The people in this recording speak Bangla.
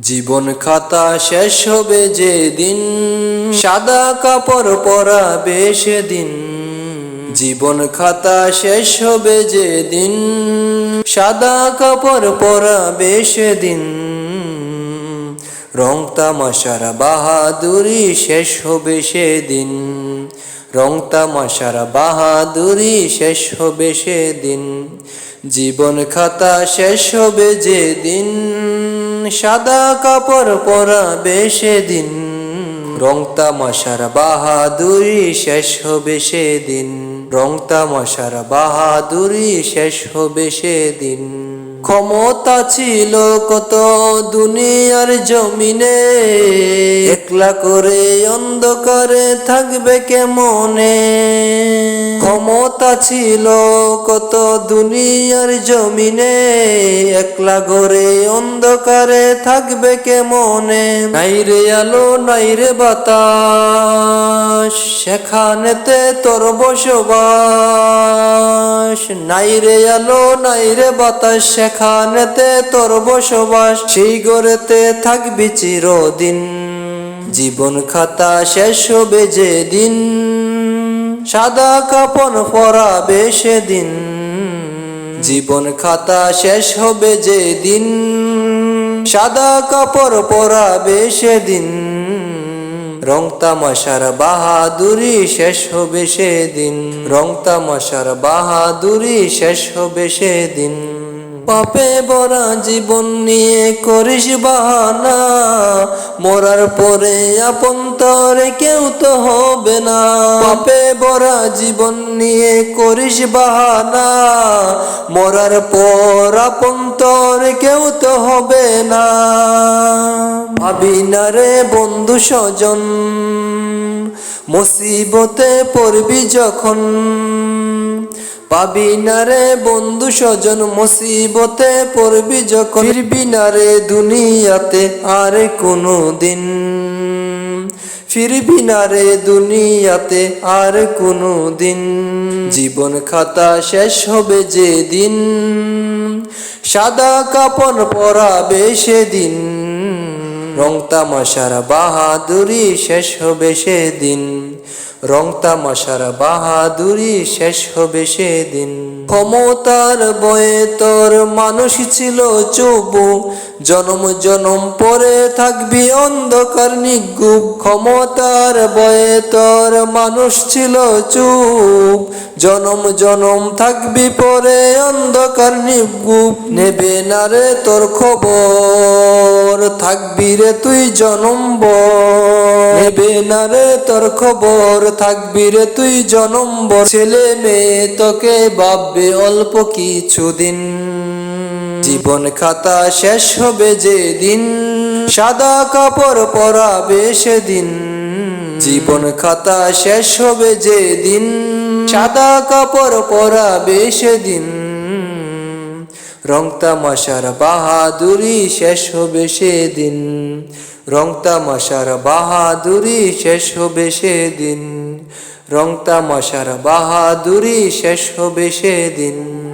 জীবন খাতা শেষ হবে যে দিন সাদা কাপড় পরাবে সেদিন। জীবন খাতা শেষ হবে যে দিন সাদা কাপড় পরাবে সেদিন। রং তামাশার বাহাদুরি শেষ হবে সেদিন। রং তামাশার বাহাদুরি শেষ হবে সেদিন। জীবন খাতা শেষ হবে যে দিন সাদা কাপড় পরা বেশে দিন রং তামাশার বাহাদুরি শেষ হবে সেদিন। রং তামাশার বাহাদুরি শেষ হবে সেদিন। ক্ষমতা ছিল কত দুনিয়ার জমিনে? একলা করে অন্ধকারে থাকবে কেমনে? ক্ষমতা ছিল কত দুনিয়ার জমিনে? একলা করে অন্ধকারে থাকবে কেমনে? নাই রে আলো, নাই রে বাতাস, সেখানেতে তোর বসবাস। নাই রে আলো, নাই রে বাতাস, সেখানেতে তোর বসবাস, সেই গড়েতে থাকবি চিরদিন। জীবন খাতা শেষ হবে যে দিন সাদা কাপড় পরাবে সেদিন। জীবন খাতা শেষ হবে যে দিন সাদা কাপড় পরাবে সেদিন। রং তামাশার বাহাদুরি শেষ হবে সেদিন। রং তামাশার বাহাদুরি শেষ হবে সেদিন। পাপে বরা জীবন নিয়ে করিস বাহানা। মরার পরে আপন তরে কেউ তো হবে না। পাপে বরা জীবন নিয়ে করিস বাহানা। মরার পর আপন তরে কেউ তো হবে না। ভাবি না রে বন্ধু স্বজন। মুসিবতে পড়বি যখন। পাবি না রে বন্ধু স্বজন, মুসিবতে পড়বি যখন। ফিরবি না রে দুনিয়াতে আর কোনো দিন ফিরবি না রে দুনিয়াতে আর কোনো দিন জীবন খাতা শেষ হবে যে দিন সাদা কাপড় পরাবে সেদিন। রং তামাশার বাহাদুরি শেষ হবে সেদিন। রং তামাশার বাহাদুরি শেষ হবে সেদিন। ক্ষমতার বয়ে তোর মানুষ ছিল চুবু। জনম জনম পরে থাকবি অন্ধকার নিগুপ ক্ষমতার বয়ে তোর মানুষ ছিল চুপ। জনম জনম থাকবি পরে অন্ধকার নিগুপ নেবে না রে তোর খবর। থাকবি রে তুই জনম নেবে না রে তোর খবর, থাকবি রে তুই জনম ছেলে মেয়ে তোকে ভাববে অল্প কিছুদিন। জীবন খাতা শেষ হবে যে দিন সাদা কাপড় পরাবে সেদিন। জীবন খাতা শেষ হবে যে দিন সাদা কাপড় পরাবে সেদিন। রং মাসার বাহাদুরি শেষ হবে সেদিন। রংতা মাসার বাহাদুরি শেষ হবে সেদিন। রংতা মাসার বাহাদুরি শেষ হবে সেদিন।